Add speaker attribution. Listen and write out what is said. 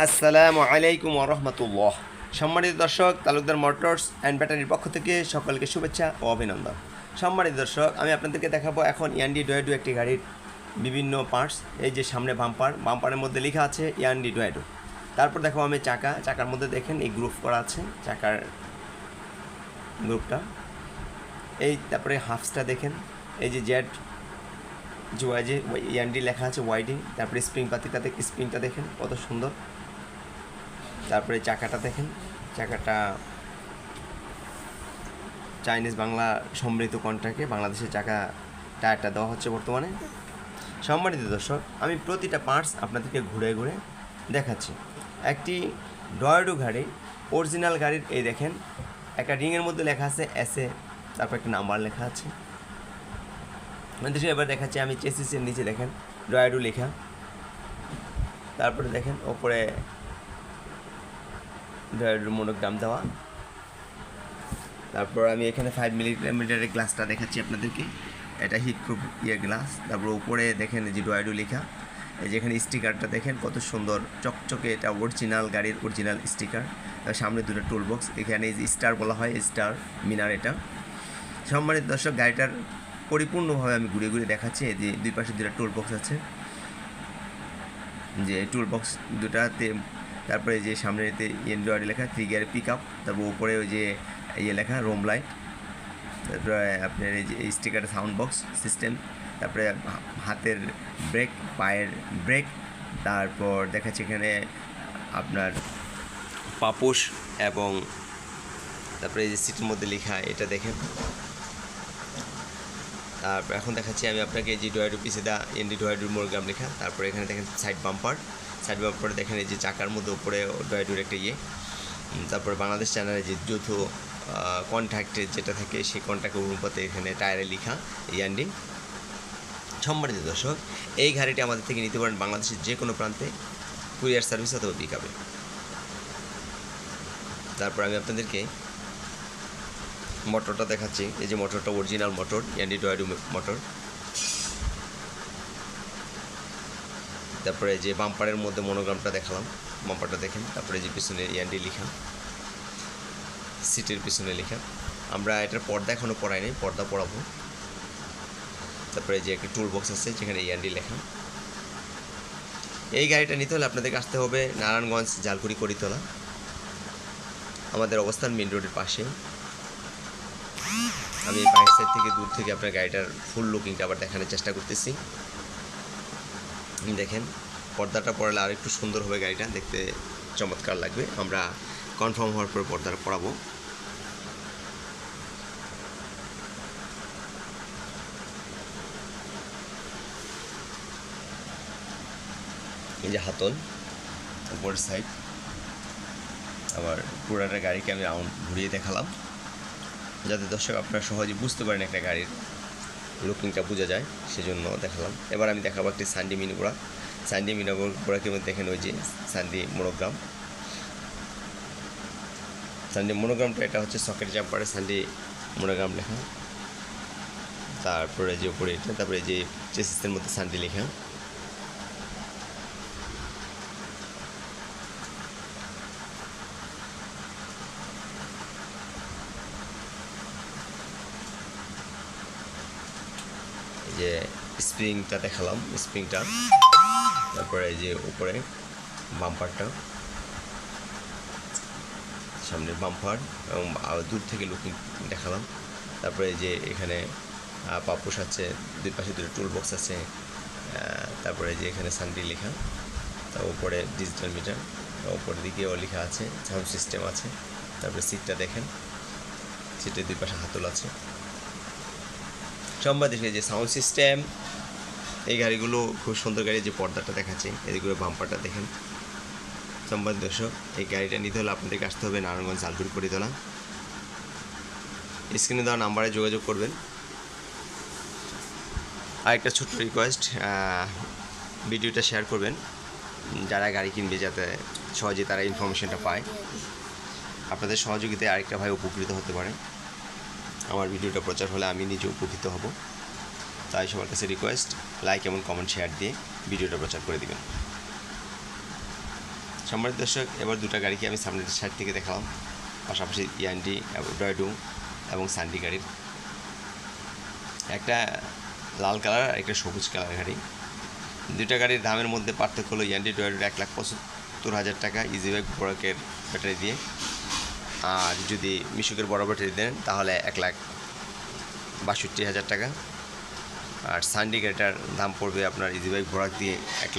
Speaker 1: আসসালামু আলাইকুম রহমতুল্লাহ। সম্মানিত দর্শক, তালুকদার মোটরস অ্যান্ড ব্যাটারির পক্ষ থেকে সকলকে শুভেচ্ছা ও অভিনন্দন। সম্মানিত দর্শক, আমি আপনাদেরকে দেখাবো এখন ইয়ান্ডি ডয়েডু একটি গাড়ির বিভিন্ন পার্টস এই যে সামনে বাম্পার বাম্পারের মধ্যে লেখা আছে ইয়ান্ডি ডয়েডু। তারপর দেখো আমি চাকা, চাকার মধ্যে দেখেন এই গ্রুপ করা আছে, চাকার গ্রুপটা এই তারপরে হাফসটা দেখেন, এই যে জেড যে ওয়াই যে ইয়ান্ডি লেখা আছে ওয়াইডি তারপরে স্প্রিং পাতিটা দেখ স্প্রিংটা দেখেন কত সুন্দর। তারপরে চাকাটা দেখেন। চাকাটা চাইনিজ বাংলা সমৃদ্ধ কন্ট্রাক্টে বাংলাদেশের চাকা টায়ারটা দেওয়া হচ্ছে বর্তমানে। সম্মানিত দর্শক, আমি প্রতিটা পার্টস আপনাদেরকে ঘুরে ঘুরে দেখাচ্ছি। একটি ডয়েডো গাড়ি অরিজিনাল গাড়ির, এই দেখেন, একটা রিংয়ের মধ্যে লেখা আছে এসে তারপর একটা নাম্বার লেখা আছে। এবার দেখাচ্ছি আমি চেসিসের নিচে দেখেন ডয়েডো লেখা। তারপরে দেখেন, ওপরে ডয়েডোর মনোগ্রাম দেওয়া। তারপর আমি এখানে ফাইভ মিলিমিটারের গ্লাসটা দেখাচ্ছি আপনাদেরকে। এটা হিট প্রুফ ইয়ে গ্লাস তারপর উপরে দেখেন যে ডয়েডো লেখা। এই যে এখানে স্টিকারটা দেখেন, কত সুন্দর। চকচকে এটা অরিজিনাল গাড়ির অরিজিনাল স্টিকার তার সামনে দুটো টুল বক্স এখানে স্টার বলা হয় স্টার মিনার এটা। সম্মানিত দর্শক, গাড়িটার পরিপূর্ণভাবে আমি ঘুরে ঘুরে দেখাচ্ছি। যে দুই পাশে দুটো টুল বক্স আছে। যে টুল বক্স দুটাতে তারপরে যে সামনেতে এন্ড্রয়েড লেখা থ্রি গিয়ার পিক আপ তারপর উপরে ওই যে ইয়ে লেখা রোম লাইট তারপরে আপনার এই যে স্টিকার সাউন্ড বক্স সিস্টেম তারপরে হাতের ব্রেক পায়ের ব্রেক তারপর দেখাচ্ছে এখানে আপনার পাপোশ এবং তারপরে এই যে সিটের মধ্যে লেখা এটা দেখেন। তারপর এখন দেখাচ্ছি আমি আপনাকে যে ডয়েডু পিসে দা এনডি ডয়েডুর মোরগ্রাম লেখা, তারপরে এখানে দেখেন সাইড বাম্পার সাইড বাম্পারে দেখেন এই যে চাকার মধ্যে উপরে ডয়েডুর একটা ইয়ে। তারপরে বাংলাদেশ চ্যানেলে যে যৌথ কন্ট্যাক্টে যেটা থাকে, সেই কন্ট্যাক্ট অনুপাতে এখানে টায়ারে লেখা ইয়ান্ডি সম্মানিত দর্শক, এই গাড়িটি আমাদের থেকে নিতে পারেন বাংলাদেশের যে কোনো প্রান্তে কুরিয়ার সার্ভিস অথবা পিকাবে তারপর আমি আপনাদেরকে মোটরটা দেখাচ্ছি, এই যে মোটরটা অরিজিনাল মোটর ইয়ান্ডি ডয়েডু মোটর তারপরে যে বাম্পারের মধ্যে মনোগ্রামটা দেখালাম, বাম্পারটা দেখেন, তারপরে যে পিছনে ইয়ান্ডি লিখা সিটের পিছনে লেখা আমরা এটার পর্দা এখনও পড়াইনি পর্দা পড়াবো। তারপরে যে একটা টুল বক্স আছে, যেখানে ইয়ান্ডি লেখা এই গাড়িটা নিতে হলে আপনাদেরকে আসতে হবে নারায়ণগঞ্জ জালকুড়ি করিতলা। আমাদের অবস্থান মেন রোডের পাশে আমি বাইক সাইড থেকে দূর থেকে আপনার গাড়িটার ফুল লুকিংটা আবার দেখানোর চেষ্টা করতেছি। দেখেন, পর্দাটা পরালে আর একটু সুন্দর হবে গাড়িটা, দেখতে চমৎকার লাগবে। আমরা কনফার্ম হওয়ার পর পর্দাটা পরাবো এই যে হাতল, উপরের সাইড আবার পুরাটা গাড়িকে আমি রাউন্ড ঘুরিয়ে দেখালাম, যাতে দর্শক আপনারা সহজে বুঝতে পারেন একটা গাড়ির লুকিংটা বোঝা যায়, সেজন্য দেখালাম। এবার আমি দেখাবো একটি সান্ডি মিনিগুড়া সান্ডি মিনিগুড়াকে দেখেন ওই যে সান্ডি মনোগ্রাম। সান্ডি মনোগ্রামটা এটা হচ্ছে সকেট জাম্পারে সান্ডি মনোগ্রাম লেখা। তারপরে যে উপরে এটা, তারপরে যে চেসিসের মধ্যে সান্ডি লেখা। যে স্প্রিংটা দেখালাম, স্প্রিংটা। তারপরে এই যে উপরে বাম্পারটা। সামনের বাম্পার এবং দূর থেকে লুকিং দেখালাম। তারপরে যে এখানে পাপোশ আছে, দুই পাশে দুটো টুল বক্স আছে তারপরে যে এখানে সানডি লেখা। তার উপরে ডিজিটাল মিটার উপরের দিকেও লেখা আছে সাউন্ড সিস্টেম আছে। তারপরে সিটটা দেখেন। সিটের দুই পাশে হাতল আছে। সম্বাদের যে সাউন্ড সিস্টেম এই গাড়িগুলো খুব সুন্দর গাড়ি যে পর্দাটা দেখাচ্ছে, এদিকে বাম্পারটা দেখেন। সম্বাদ দর্শক, এই গাড়িটা নিতে হলে আপনাদেরকে আসতে হবে নারায়ণগঞ্জ জালপুরি পরিতলা। স্ক্রিনে দেওয়া নাম্বারে যোগাযোগ করবেন। আর একটা ছোট্ট রিকোয়েস্ট ভিডিওটা শেয়ার করবেন। যারা গাড়ি কিনবে যাতে সহজে তারা ইনফরমেশনটা পায়। আপনাদের সহযোগিতায় আরেকটা ভাই উপকৃত হতে পারে। আমার ভিডিওটা প্রচার হলে আমি নিজে উপকৃত হব। তাই সবার কাছে রিকোয়েস্ট লাইক এবং কমেন্ট শেয়ার দিয়ে ভিডিওটা প্রচার করে দিবেন। সম্মানিত দর্শক, এবার দুটো গাড়িকে আমি সামনের সাইড থেকে দেখালাম। পাশাপাশি ইয়ান্ডি এবং ডয়ডু এবং সান্ডি গাড়ির। একটা লাল কালার আর একটা সবুজ কালার গাড়ি। দুইটা গাড়ির দামের মধ্যে পার্থক্য হলো ইয়ান্ডি ডয়ডুর এক লাখ পঁচাত্তর হাজার টাকা ইজি বাইক প্রোডাক্টের ব্যাটারি দিয়ে। আর যদি মিশুকের বড় ব্যাটারি দেন তাহলে এক লাখ বাষট্টি হাজার টাকা। আর সানডিকেটার দাম পড়বে আপনার ইজিবাইক বাইক দিয়ে এক